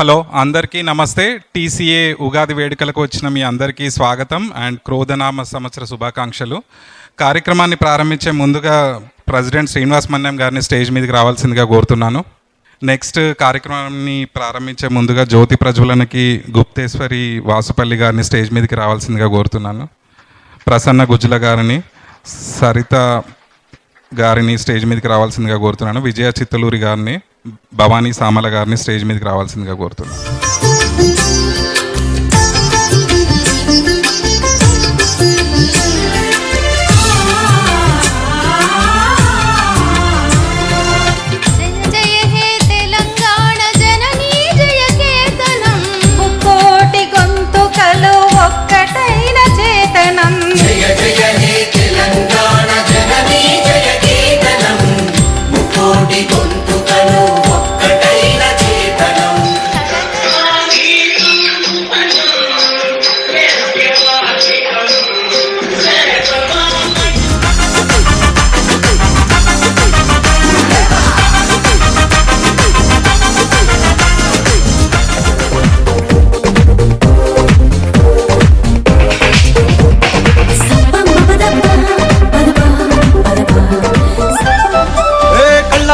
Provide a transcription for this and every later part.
Hello అందరికీ నమస్తే. TCA Ugadi వేడుకలకు వచ్చిన మీ అందరికీ స్వాగతం అండ్ క్రోధనామ సంవత్సర శుభాకాంక్షలు. కార్యక్రమాన్ని ప్రారంభించే ముందుగా ప్రెసిడెంట్ శ్రీనివాస్ మన్యం గారిని స్టేజ్ మీదకి రావాల్సిందిగా కోరుతున్నాను. నెక్స్ట్ కార్యక్రమాన్ని ప్రారంభించే ముందుగా జ్యోతి ప్రజ్వలనకి గుప్తేశ్వరి వాసుపల్లి గారిని స్టేజ్ మీదకి రావాల్సిందిగా కోరుతున్నాను. ప్రసన్న గుజ్జుల గారిని సరిత గారిని స్టేజ్ మీదకి రావాల్సిందిగా కోరుతున్నాను. విజయ చిత్తలూరి గారిని భవానీ సామల గారిని స్టేజ్ మీదకి రావాల్సిందిగా కోరుతున్నాను.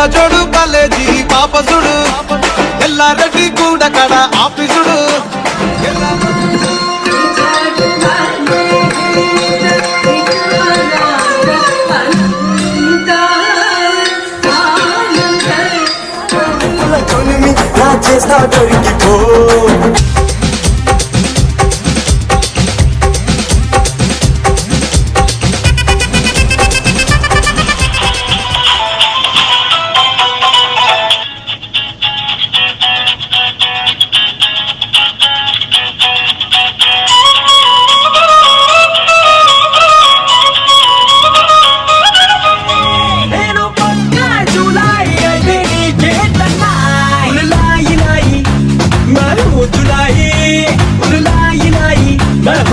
ఏ కళ్ళ జోడు కాలేజీ పాపసుడు ఎల్లారెడ్డి కూడా కడ ఆఫీసుడు. చేస్తా దొరికిపో లాయి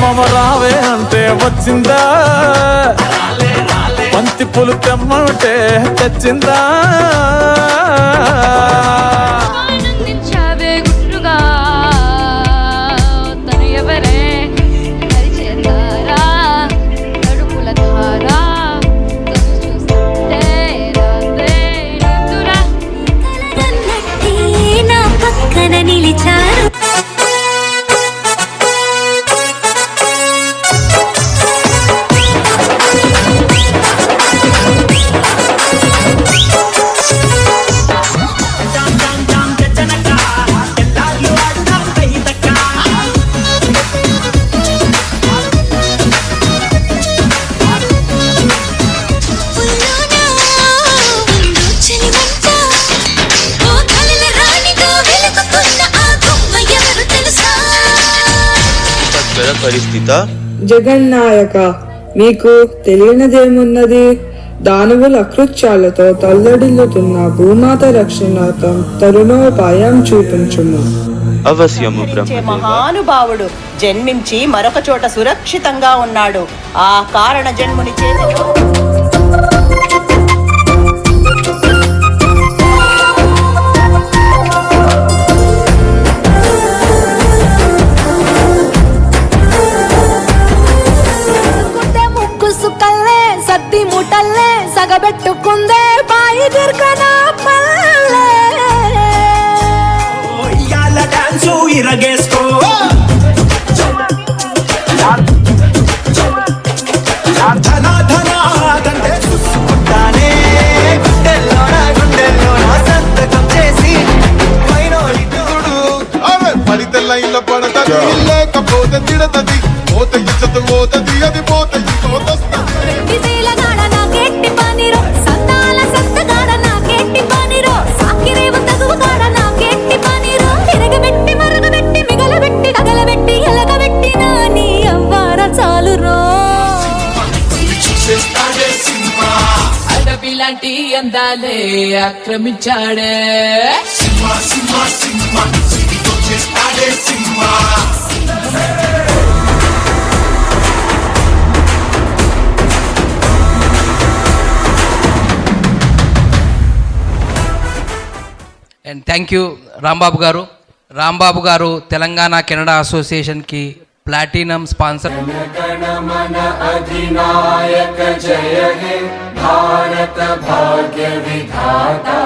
సందమమ రావే అంటే వచ్చిందా? బంతి పులు తెమ్మంటే తెచ్చిందా? ఆనందించావే తద్భర పరిస్థిత? జగన్నాయక మీకు తెలియనిదేమున్నది? దానవుల అకృత్యాలతో తల్లడిల్లుతున్న భూమాత రక్షణార్థం తరుణోపాయం చూపించుము. అవశ్యము మహానుభావుడు జన్మించి మరొక చోట సురక్షితంగా ఉన్నాడు. ఆ కారణ జన్ముని చేతిలో సద్ది ముటల్లే సగబెట్టుకుందే బాయి దిర్కన పల్లె. ఇయాల డాన్సు ఇరగేసుకో. తోడు. లైన్ల పడతది లేకపోతే తిడతది. పోత అది పోత అడవిలాంటి అందాలే ఆక్రమించాడే. And thank you Rambabu garu. Rambabu garu Telangana Canada అసోసియేషన్కి platinum sponsor अधिनायक जय हे भारत भाग्य विधाता